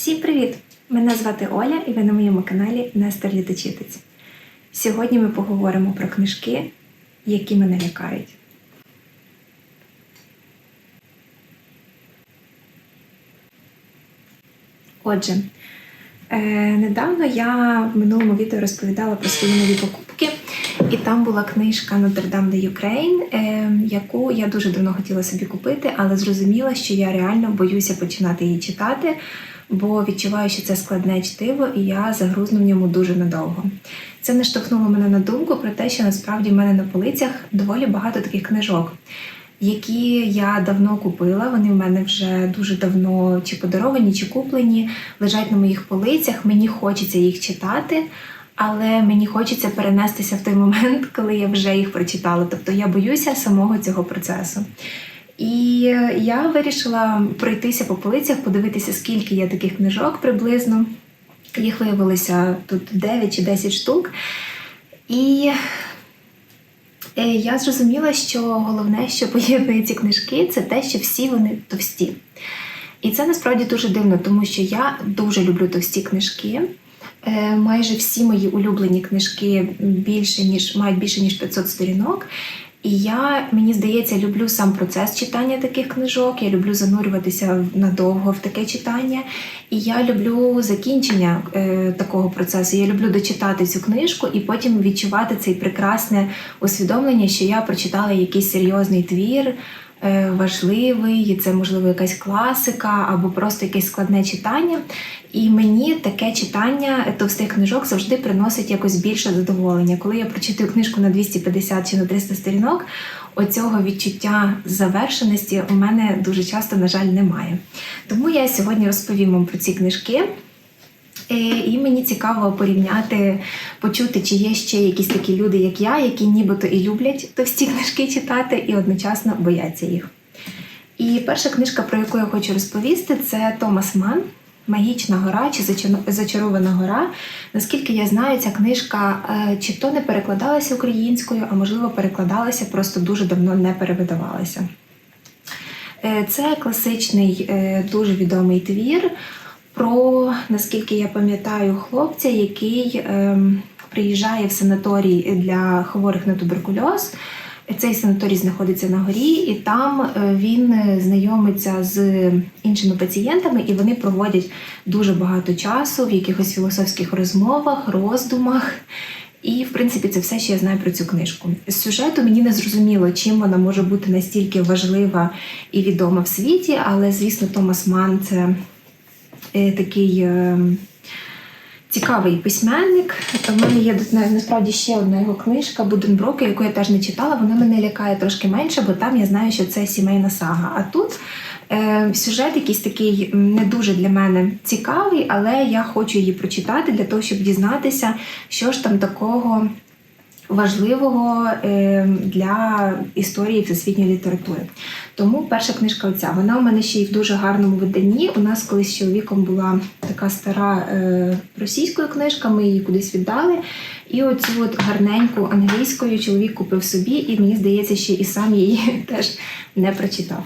Всім привіт! Мене звати Оля і ви на моєму каналі Нестор Літочитець. Сьогодні ми поговоримо про книжки, які мене лякають. Отже, е, недавно я в минулому відео розповідала про свої нові покупки, і там була книжка Dame de Ukraine, е, яку я дуже давно хотіла собі купити, але зрозуміла, що я реально боюся починати її читати, бо відчуваю, що це складне чтиво, і я загрузну в ньому дуже надовго. Це наштовхнуло мене на думку про те, що насправді в мене на полицях доволі багато таких книжок які я давно купила. Вони в мене вже дуже давно чи подаровані, чи куплені, лежать на моїх полицях. Мені хочеться їх читати, але мені хочеться перенестися в той момент, коли я вже їх прочитала. Тобто я боюся самого цього процесу. І я вирішила пройтися по полицях, подивитися, скільки є таких книжок приблизно. Їх виявилося тут 9 чи 10 штук. І Е, я зрозуміла, що головне, що поєднує ці книжки, це те, що всі вони товсті. І це насправді дуже дивно, тому що я дуже люблю товсті книжки. Е, майже всі мої улюблені книжки більше ніж мають більше ніж 500 сторінок. І я, мені здається, люблю сам процес читання таких книжок. Я люблю занурюватися надовго в таке читання. І я люблю закінчення е, такого процесу. Я люблю дочитати цю книжку і потім відчувати цей прекрасне усвідомлення, що я прочитала якийсь серйозний твір. Е, важливий, це можливо якась класика або просто якесь складне читання. І мені таке читання товстих книжок завжди приносить якось більше задоволення. Коли я прочитаю книжку на 250 чи на 300 сторінок, оцього відчуття завершеності у мене дуже часто, на жаль, немає. Тому я сьогодні розповім вам про ці книжки. Е, і мені цікаво порівняти, почути, чи є ще якісь такі люди, як я, які нібито і люблять товсті книжки читати, і одночасно бояться їх. І перша книжка, про яку я хочу розповісти, це Томас Ман. Магічна гора чи зачарована гора. Наскільки я знаю, ця книжка е, чи то не перекладалася українською, а можливо перекладалася, просто дуже давно не перевидавалася. Е, це класичний, дуже відомий твір про, наскільки я пам'ятаю, хлопця, який е, приїжджає в санаторій для хворих на туберкульоз. Цей санаторій знаходиться на горі, і там е, він знайомиться з іншими пацієнтами, і вони проводять дуже багато часу в якихось філософських розмовах, роздумах. І, в принципі, це все, що я знаю про цю книжку. З сюжету мені не зрозуміло, чим вона може бути настільки важлива і відома в світі, але, звісно, Томас Ман це такий е, цікавий письменник. У мене є насправді ще одна його книжка Буденброки, яку я теж не читала. Вона мене лякає трошки менше, бо там я знаю, що це сімейна сага. А тут е, сюжет якийсь такий не дуже для мене цікавий, але я хочу її прочитати для того, щоб дізнатися, що ж там такого важливого е, для історії всесвітньої літератури. Тому перша книжка оця. Вона у мене ще й в дуже гарному виданні. У нас колись з чоловіком була така стара е, російською книжка, ми її кудись віддали. І оцю от гарненьку англійською чоловік купив собі, і мені здається, ще і сам її теж не прочитав.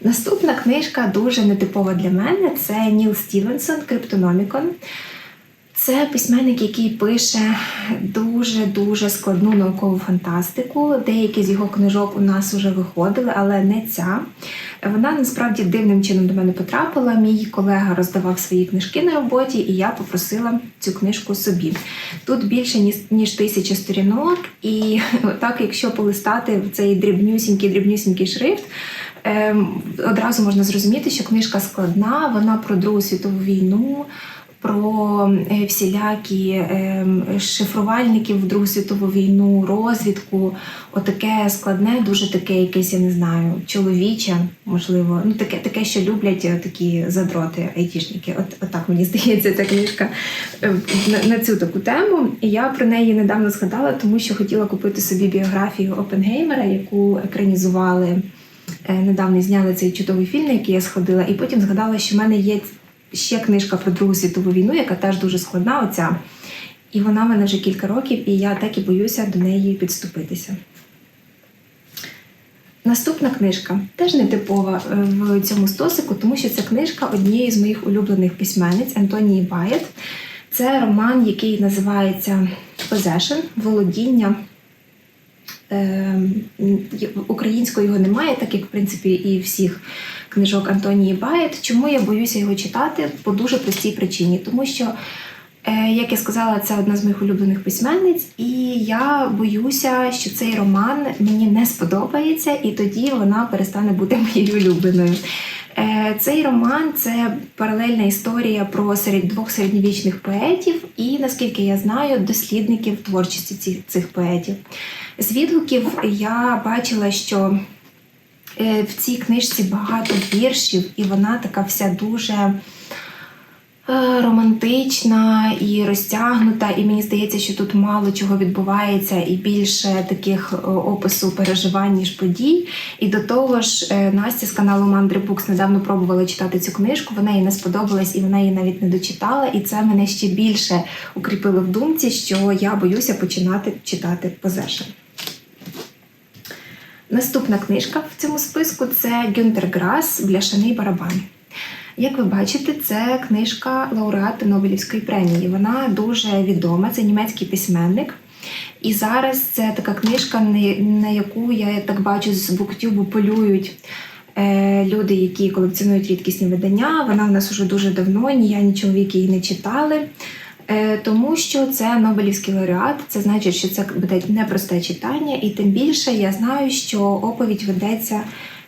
Наступна книжка дуже нетипова для мене це Ніл Стівенсон Криптономікон. Це письменник, який пише дуже-дуже складну наукову фантастику. Деякі з його книжок у нас вже виходили, але не ця. Вона насправді дивним чином до мене потрапила. Мій колега роздавав свої книжки на роботі, і я попросила цю книжку собі. Тут більше ніж тисяча сторінок, і так, якщо полистати в цей дрібнюсінький дрібнюсінький шрифт. Ем, одразу можна зрозуміти, що книжка складна, вона про Другу світову війну, про е, всілякі е, шифрувальників в Другу світову війну, розвідку, отаке складне, дуже таке, якесь, я не знаю, чоловіче, можливо, ну таке, таке, що люблять е, такі задроти, айтішники. От отак мені здається, ця книжка на, на цю таку тему. І я про неї недавно згадала, тому що хотіла купити собі біографію Опенгеймера, яку екранізували. Недавно зняли цей чудовий фільм, на який я сходила, і потім згадала, що в мене є ще книжка про Другу світову війну, яка теж дуже складна. Оця. І вона в мене вже кілька років, і я так і боюся до неї підступитися. Наступна книжка теж не типова е, в цьому стосику, тому що це книжка однієї з моїх улюблених письменниць Антонії Байет. Це роман, який називається Possession – володіння. Е, Українською його немає, так як в принципі і всіх книжок Антонії Байет. Чому я боюся його читати? По дуже простій причині, тому що. Е, Як я сказала, це одна з моїх улюблених письменниць, і я боюся, що цей роман мені не сподобається, і тоді вона перестане бути моєю улюбленою. Е, Цей роман це паралельна історія про серед двох середньовічних поетів, і наскільки я знаю, дослідників творчості цих поетів. З відгуків я бачила, що е, в цій книжці багато віршів, і вона така вся дуже. Е, романтична і розтягнута, і мені здається, що тут мало чого відбувається, і більше таких е, опису переживань, ніж подій. І до того ж, е, Настя з каналу Мандри Букс недавно пробувала читати цю книжку. Вона їй не сподобалась, і вона її навіть не дочитала. І це мене ще більше укріпило в думці, що я боюся починати читати Possession. Наступна книжка в цьому списку це Гюнтер Грас Бляшаний барабан. Як ви бачите, це книжка лауреата Нобелівської премії. Вона дуже відома, це німецький письменник. І зараз це така книжка, на яку я так бачу з буктюбу полюють е, люди, які колекціонують рідкісні видання. Вона в нас уже дуже давно, ні я, ні чоловік її не читали. Е, Тому що це Нобелівський лауреат, це значить, що це буде непросте читання, і тим більше я знаю, що оповідь ведеться,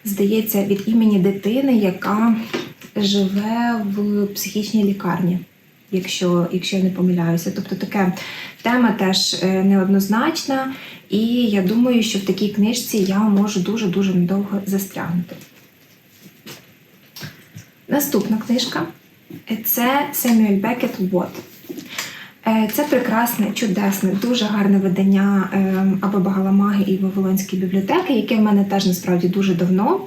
здається, від імені дитини, яка живе в психічній лікарні, якщо, якщо я не помиляюся. Тобто така тема теж е, неоднозначна, і я думаю, що в такій книжці я можу дуже-дуже недовго застрягнути. Наступна книжка це Семюель Бекет Вот. Е, Це прекрасне, чудесне, дуже гарне видання е, Аба Багаламаги і Вавилонської бібліотеки, яке в мене теж насправді дуже давно.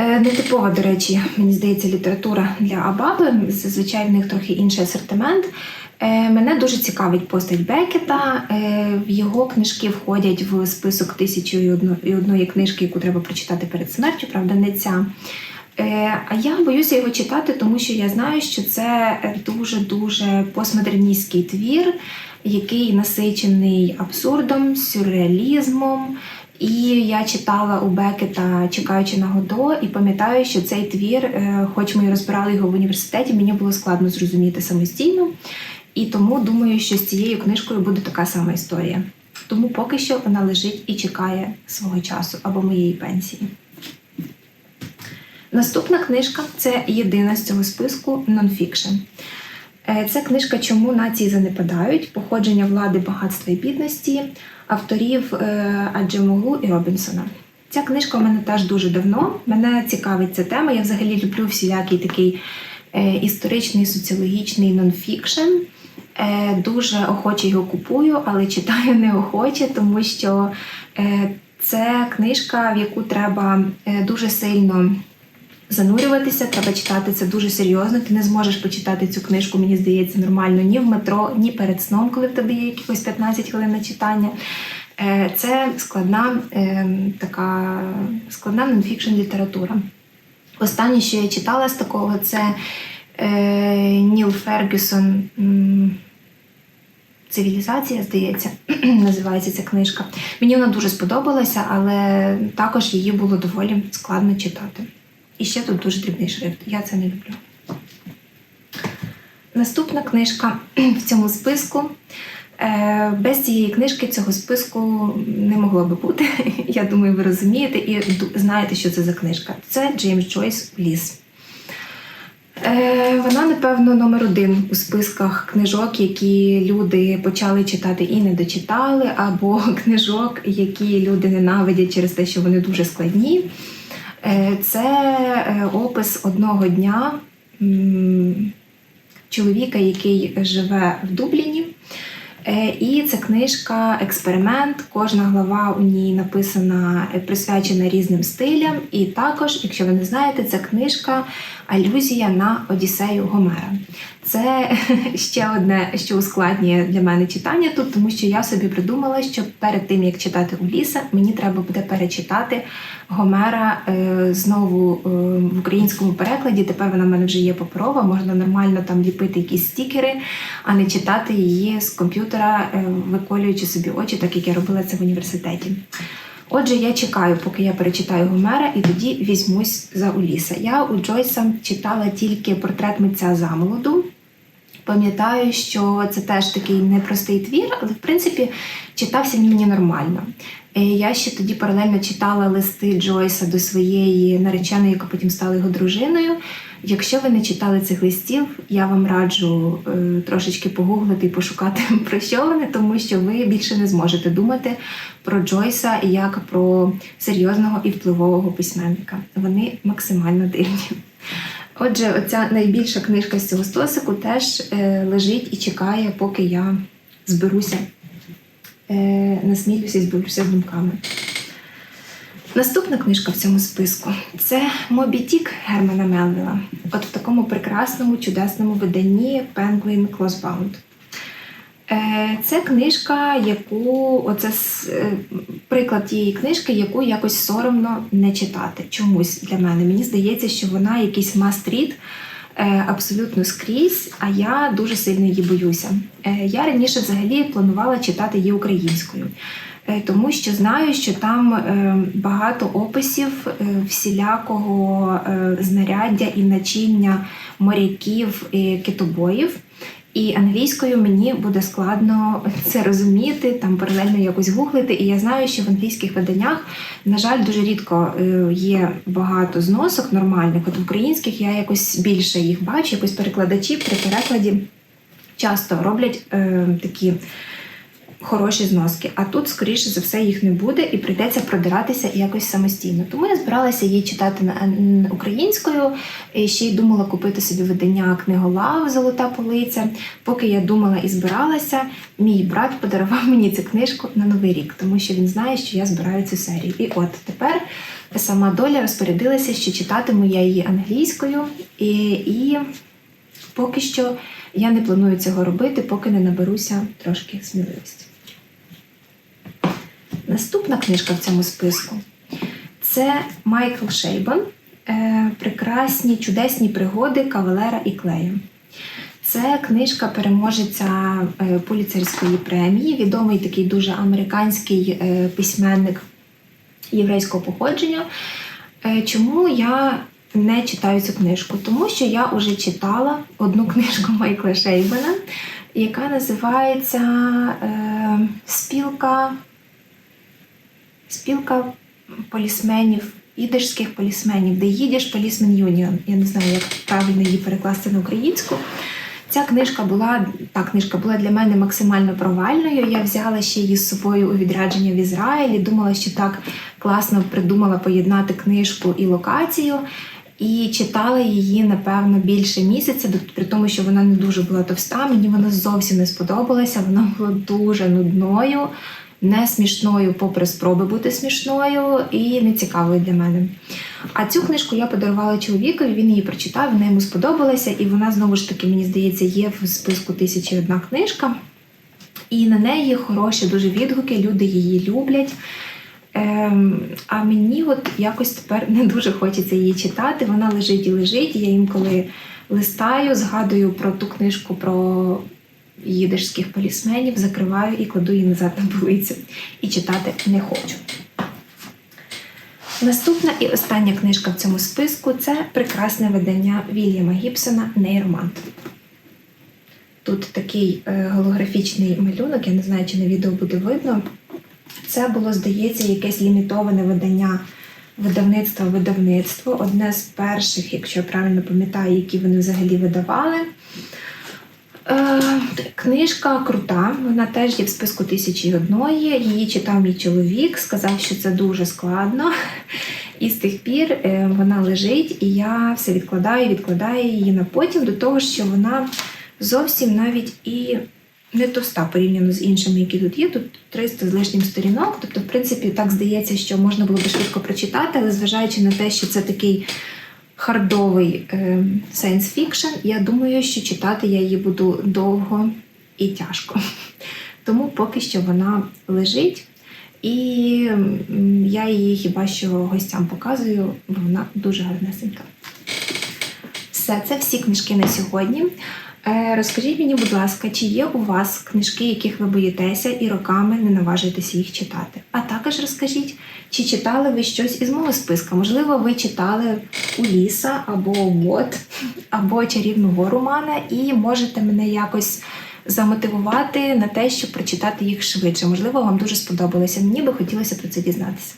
Е, Нетипова, до речі, мені здається, література для Абаби. Зазвичай в них трохи інший асортимент. Е, Мене дуже цікавить постать Бекета. Е, В його книжки входять в список тисячі і одної книжки, яку треба прочитати перед смертю, правда, не ця. А я боюся його читати, тому що я знаю, що це дуже-дуже постмодерністський твір, який насичений абсурдом, сюрреалізмом. І я читала у Бекета Чекаючи на Годо, і пам'ятаю, що цей твір, е, хоч ми і розбирали його в університеті, мені було складно зрозуміти самостійно. І тому думаю, що з цією книжкою буде така сама історія. Тому поки що вона лежить і чекає свого часу або моєї пенсії. Наступна книжка це єдина з цього списку нонфікшн. Це книжка Чому нації занепадають, походження влади, багатства і бідності авторів е, Аджемоглу і Робінсона. Ця книжка у мене теж дуже давно. Мене цікавить ця тема. Я взагалі люблю всілякий такий е, історичний, соціологічний нонфікшн. Е, Дуже охоче його купую, але читаю неохоче, тому що це книжка, в яку треба дуже сильно занурюватися, треба читати це дуже серйозно. Ти не зможеш почитати цю книжку, мені здається, нормально ні в метро, ні перед сном, коли в тебе є якихось 15 хвилин на читання. Е, Це складна е, така складна нонфікшн література. Останнє, що я читала з такого, це е, Ніл Фергюсон. Цивілізація, здається, називається ця книжка. Мені вона дуже сподобалася, але також її було доволі складно читати. І ще тут дуже дрібний шрифт. Я це не люблю. Наступна книжка в цьому списку. Е, Без цієї книжки цього списку не могло би бути. Я думаю, ви розумієте і знаєте, що це за книжка. Це Джеймс Джойс Ліс. Е, Вона, напевно, номер один у списках книжок, які люди почали читати і не дочитали, або книжок, які люди ненавидять через те, що вони дуже складні. Е, Це е, опис одного дня чоловіка, який живе в Дубліні. Е, І це книжка експеримент. Кожна глава у ній написана, присвячена різним стилям. І також, якщо ви не знаєте, це книжка алюзія на Одіссею Гомера. Це ще одне, що ускладнює для мене читання тут, тому що я собі придумала, що перед тим як читати Уліса, мені треба буде перечитати Гомера е, знову е, в українському перекладі. Тепер вона в мене вже є паперова, можна нормально там ліпити якісь стікери, а не читати її з комп'ютера, е, виколюючи собі очі, так як я робила це в університеті. Отже, я чекаю, поки я перечитаю Гомера, і тоді візьмусь за Уліса. Я у Джойса читала тільки портрет митця замолоду. Пам'ятаю, що це теж такий непростий твір, але в принципі читався він мені нормально. Е, Я ще тоді паралельно читала листи Джойса до своєї нареченої, яка потім стала його дружиною. Якщо ви не читали цих листів, я вам раджу е, трошечки погуглити і пошукати про що вони, тому що ви більше не зможете думати про Джойса як про серйозного і впливового письменника. Вони максимально дивні. Отже, оця найбільша книжка з цього стосику теж е, лежить і чекає, поки я зберуся, е, насмілюся і зберуся з думками. Наступна книжка в цьому списку це Мобі Тік Германа Мелвіла. От в такому прекрасному, чудесному виданні Penguin Closebound. Е, Це книжка, яку оце е, приклад тієї книжки, яку якось соромно не читати. Чомусь для мене. Мені здається, що вона якийсь must-read е, абсолютно скрізь, а я дуже сильно її боюся. Е, Я раніше взагалі планувала читати її українською. Е, Тому що знаю, що там е, багато описів е, всілякого е, знаряддя і начиння моряків і китобоїв. І англійською мені буде складно це розуміти, там паралельно якось гуглити. І я знаю, що в англійських виданнях, на жаль, дуже рідко е, є багато зносок нормальних. От в українських я якось більше їх бачу, якось перекладачі при перекладі часто роблять е, такі хороші зноски. А тут, скоріше за все, їх не буде, і прийдеться продиратися якось самостійно. Тому я збиралася її читати на українською. І ще й думала купити собі видання книголав Золота полиця. Поки я думала і збиралася, мій брат подарував мені цю книжку на новий рік, тому що він знає, що я збираю цю серію. І от тепер сама доля розпорядилася, що читатиму я її англійською, і, і поки що я не планую цього робити, поки не наберуся трошки сміливості. Наступна книжка в цьому списку це Майкл Шейбан е, Прекрасні чудесні пригоди Кавалера і Клея. Це книжка переможеця е, Пуліцерської премії, відомий такий дуже американський е, письменник єврейського походження. Чому я не читаю цю книжку? Тому що я вже читала одну книжку Майкла Шейбана, яка називається Спілка, Спілка полісменів, ідишських полісменів, де їдеш полісмен Юніон. Я не знаю, як правильно її перекласти на українську. Ця книжка була та книжка була для мене максимально провальною. Я взяла ще її з собою у відрядження в Ізраїлі. Думала, що так класно придумала поєднати книжку і локацію. І читала її, напевно, більше місяця, при тому, що вона не дуже була товста. Мені вона зовсім не сподобалася. Вона була дуже нудною, не смішною, попри спроби бути смішною, і не цікавою для мене. А цю книжку я подарувала чоловікові, він її прочитав, вона йому сподобалася, і вона знову ж таки, мені здається, є в списку тисячі одна книжка. І на неї хороші дуже відгуки, люди її люблять. Ем, а мені от якось тепер не дуже хочеться її читати. Вона лежить і лежить. Я інколи листаю, згадую про ту книжку про їдишських полісменів, закриваю і кладу її назад на полицю. І читати не хочу. Наступна і остання книжка в цьому списку це прекрасне видання Вільяма Гібсона Нейромант. Тут такий е, голографічний малюнок, я не знаю, чи на відео буде видно. Це було, здається, якесь лімітоване видання видавництва видавництво. Одне з перших, якщо я правильно пам'ятаю, які вони взагалі видавали. Е, книжка крута, вона теж є в списку тисячі одної. Її читав мій чоловік, сказав, що це дуже складно. І з тих пір е, вона лежить, і я все відкладаю, відкладаю її на потім до того, що вона зовсім навіть і не товста порівняно з іншими, які тут є. Тут 300 з лишнім сторінок. Тобто, в принципі, так здається, що можна було би швидко прочитати, але зважаючи на те, що це такий хардовий е, science fiction, я думаю, що читати я її буду довго і тяжко. Тому поки що вона лежить. І я її хіба що гостям показую, бо вона дуже гарнесенька. Все, це всі книжки на сьогодні. Е, Розкажіть мені, будь ласка, чи є у вас книжки, яких ви боїтеся і роками не наважуєтеся їх читати? А також розкажіть, чи читали ви щось із мого списка? Можливо, ви читали Уліса або Бот, або Чарівну гору Мана, і можете мене якось замотивувати на те, щоб прочитати їх швидше. Можливо, вам дуже сподобалося. Мені би хотілося про це дізнатися.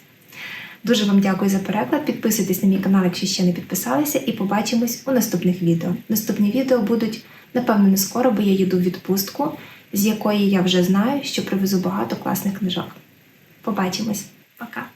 Дуже вам дякую за переклад. Підписуйтесь на мій канал, якщо ще не підписалися, і побачимось у наступних відео. Наступні відео будуть, напевно, не скоро, бо я їду в відпустку, з якої я вже знаю, що привезу багато класних книжок. Побачимось. Пока!